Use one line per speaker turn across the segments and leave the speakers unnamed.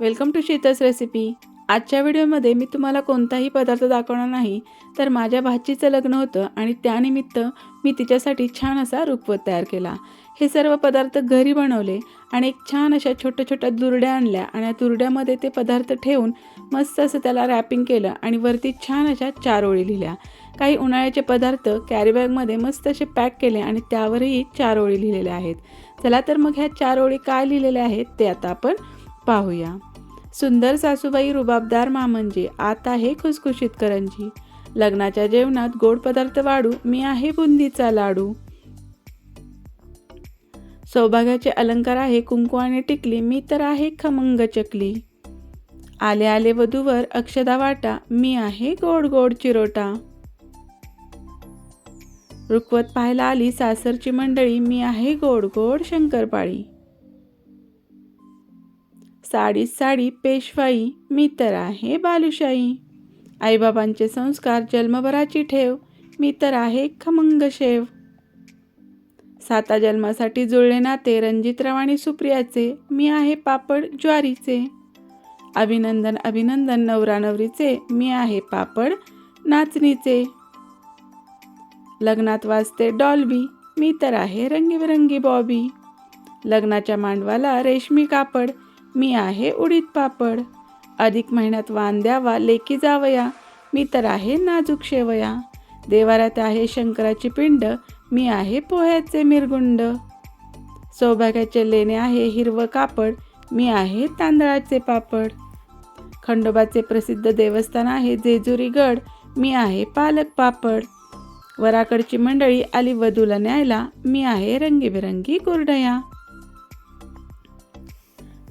Welcome to शीतस recipe. आजच्या व्हिडिओमध्ये मी तुम्हाला कोणताही पदार्थ दाखवणार नाही तर माझ्या भाचीचं लग्न होतं आणि त्यानिमित्त मी तिच्यासाठी छान असा रुखवत तयार केला. हे सर्व पदार्थ घरी बनवले आणि एक छान अशा छोट्या छोट्या दुरड्या आणल्या आणि या दुरड्यामध्ये ते पदार्थ ठेवून मस्त असं त्याला रॅपिंग केलं आणि वरती छान अशा चार ओळी लिहिल्या. काही उन्हाळ्याचे पदार्थ कॅरीबॅगमध्ये मस्त असे पॅक केले आणि त्यावरही चार ओळी लिहिलेल्या आहेत. चला तर मग ह्या चार ओळी काय लिहिलेल्या आहेत ते आता आपण पाहूया. सुंदर सासूबाई रुबाबदार मा म्हणजे आता आहे खुसखुशीत करंजी लग्नाच्या जेवणात गोड पदार्थ वाढू मी आहे बुंदीचा लाडू. सौभाग्याचे अलंकार आहे कुंकू आणि टिकली मी तर आहे खमंग चकली. आले आले वधूवर अक्षदा वाटा मी आहे गोड गोड चिरोटा. रुखवत पाहायला आली सासरची मंडळी मी आहे गोड गोड शंकरपाळी. साडी साडी पेशवाई मी तर आहे बालुशाही. आईबाबांचे संस्कार जन्मभराची ठेव मी तर आहे खमंग शेव साता जन्मासाठी जुळले नाते रणजितराव आणि सुप्रियाचे मी आहे पापड ज्वारीचे. अभिनंदन अभिनंदन नवरा नवरीचे मी आहे पापड नाचणीचे. लग्नात वाजते डॉल्बी मी तर आहे रंगीबेरंगी बॉबी. लग्नाच्या मांडवाला रेशमी कापड मी आहे उडीद पापड. अधिक महिन्यात वान द्यावा लेकी जावया. मी तर आहे नाजूक शेवया. देवाऱ्यात आहे शंकराची पिंड. मी आहे पोह्याचे मिरगुंड. सौभाग्याचे लेणे आहे हिरवं कापड. मी आहे तांदळाचे पापड. खंडोबाचे प्रसिद्ध देवस्थान आहे जेजुरी गड. मी आहे पालक पापड. वराकडची मंडळी आली वधूला न्यायला. मी आहे रंगीबेरंगी कुरडया.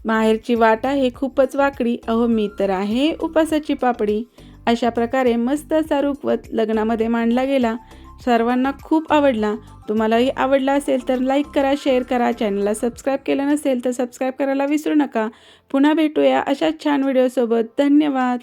माहेरची वाट आहे खूपच वाकडी अहो मी तर आहे उपासाची पापडी. अशा प्रकारे मस्त असा रुखवत लग्नामध्ये मांडला गेला. सर्वांना खूप आवडला. तुम्हालाही आवडला असेल तर लाईक करा शेअर करा. चॅनलला सबस्क्राईब केलं नसेल तर सबस्क्राईब करायला विसरू नका. पुन्हा भेटूया अशाच छान व्हिडिओसोबत धन्यवाद.